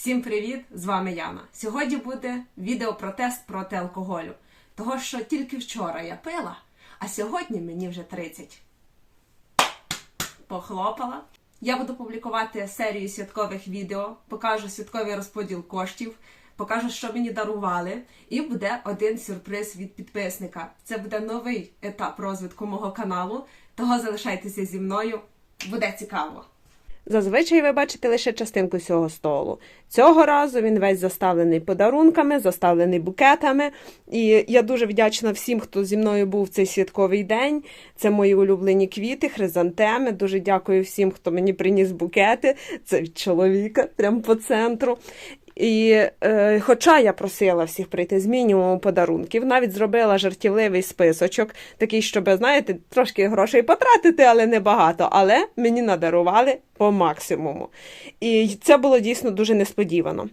Всім привіт! З вами Яна. Сьогодні буде відеопротест проти алкоголю. Того, що тільки вчора я пила, а сьогодні мені вже 30. Похлопала. Я буду публікувати серію святкових відео, покажу святковий розподіл коштів, покажу, що мені дарували, і буде один сюрприз від підписника. Це буде новий етап розвитку мого каналу. Того залишайтеся зі мною, буде цікаво. Зазвичай ви бачите лише частинку цього столу. Цього разу він весь заставлений подарунками, заставлений букетами. І я дуже вдячна всім, хто зі мною був в цей святковий день. Це мої улюблені квіти, хризантеми. Дуже дякую всім, хто мені приніс букети. Це від чоловіка, прямо по центру. І е, хоча я просила всіх прийти з мінімуму подарунків, навіть зробила жартівливий списочок, такий, щоб, знаєте, трошки грошей потратити, але не багато. Але мені надарували по максимуму. І це було дійсно дуже несподівано.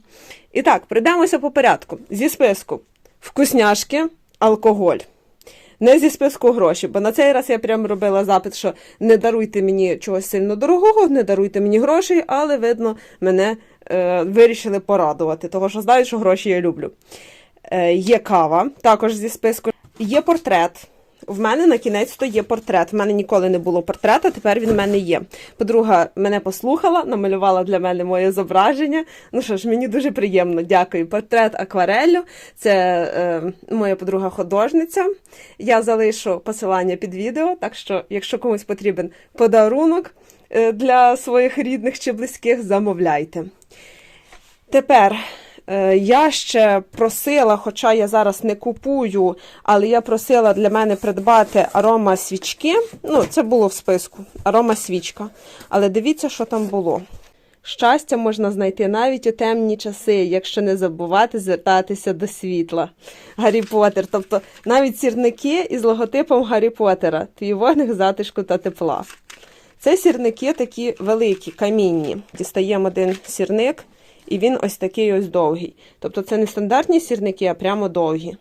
І так, прийдемося по порядку. Зі списку вкусняшки, алкоголь. Не зі списку гроші, бо на цей раз я прям робила запит, що не даруйте мені чогось сильно дорогого, не даруйте мені грошей, але видно, мене е, вирішили порадувати, тому що знають, що гроші я люблю. Е, є кава, також зі списку. Є портрет. В мене на кінець то є портрет. В мене ніколи не було портрета, тепер він в мене є. Подруга мене послухала, намалювала для мене моє зображення. Ну що ж, мені дуже приємно, дякую. Портрет аквареллю. Це е, моя подруга художниця. Я залишу посилання під відео, так що, якщо комусь потрібен подарунок е, для своїх рідних чи близьких, замовляйте. Тепер я ще просила, хоча я зараз не купую, але я просила для мене придбати арома свічки. Ну, це було в списку. Арома свічка. Але дивіться, що там було. Щастя можна знайти навіть у темні часи, якщо не забувати звертатися до світла. Гаррі Поттер. Тобто навіть сірники із логотипом Гаррі Поттера. Твій вогник затишку та тепла. Це сірники такі великі, камінні. Дістаємо один сірник, і він ось такий ось довгий. Тобто це не стандартні сірники, а прямо довгі.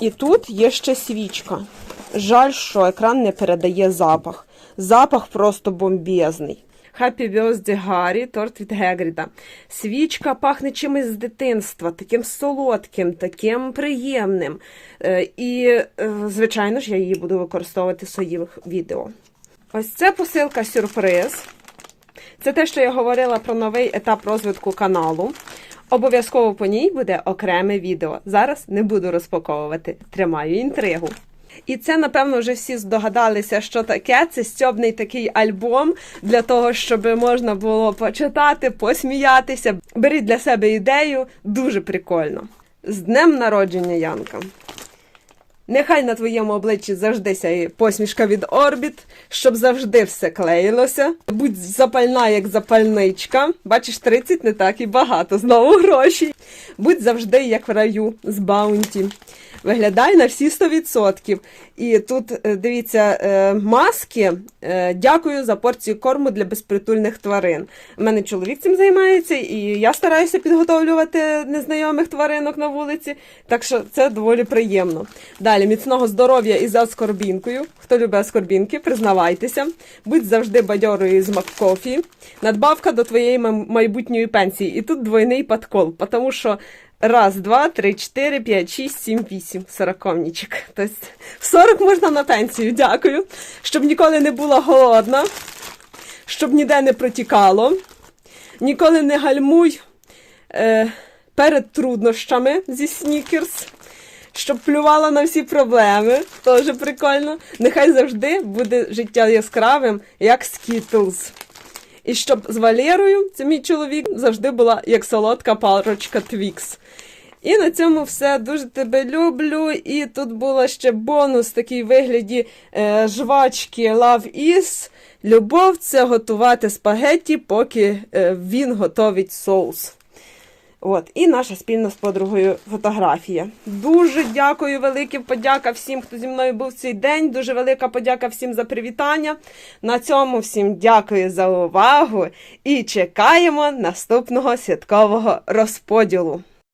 І тут є ще свічка. Жаль, що екран не передає запах. Запах просто бомбезний. Happy Birthday Гаррі, торт від Гегріда. Свічка пахне чимось з дитинства, таким солодким, таким приємним. Е, І, е, звичайно ж, я її буду використовувати в своїх відео. Ось це посилка сюрприз. Це те, що я говорила про новий етап розвитку каналу. Обов'язково по ній буде окреме відео. Зараз не буду розпаковувати. Тримаю інтригу. І це, напевно, вже всі здогадалися, що таке. Це стьобний такий альбом для того, щоб можна було почитати, посміятися. Беріть для себе ідею, дуже прикольно. З днем народження, Янка! Нехай на твоєму обличчі завжди сяє посмішка від орбіт, щоб завжди все клеїлося. Будь запальна, як запальничка. Бачиш, 30 не так і багато. Знову гроші. Будь завжди, як в раю, з баунті. Виглядай на всі 100%. І тут, е, дивіться, е, маски. Е, Дякую за порцію корму для безпритульних тварин. У мене чоловік цим займається, і я стараюся підготовлювати незнайомих тваринок на вулиці. Так що це доволі приємно. Далі міцного здоров'я і за аскорбінкою. Хто любить аскорбінки, признавайтеся. Будь завжди бадьорою з Маккофі. Надбавка до твоєї майбутньої пенсії. І тут двойний подкол, тому що. Раз, два, три, чотири, п'ять, шість, сім, вісім. Сороковнічок. Тобто в 40 можна на пенсію, дякую. Щоб ніколи не була голодна, щоб ніде не протікало. Ніколи не гальмуй е, перед труднощами зі снікерс. Щоб плювала на всі проблеми, теж прикольно. Нехай завжди буде життя яскравим, як Skittles. І щоб з Валерою, це мій чоловік, завжди була як солодка парочка Твікс. І на цьому все. Дуже тебе люблю. І тут було ще бонус такий вигляді е, жвачки Love Is. Любов це готувати спагетті, поки е, він готовить соус. От, і наша спільна з подругою фотографія. Дуже дякую, велике подяка всім, хто зі мною був цей день. Дуже велика подяка всім за привітання. На цьому всім дякую за увагу і чекаємо наступного святкового розподілу.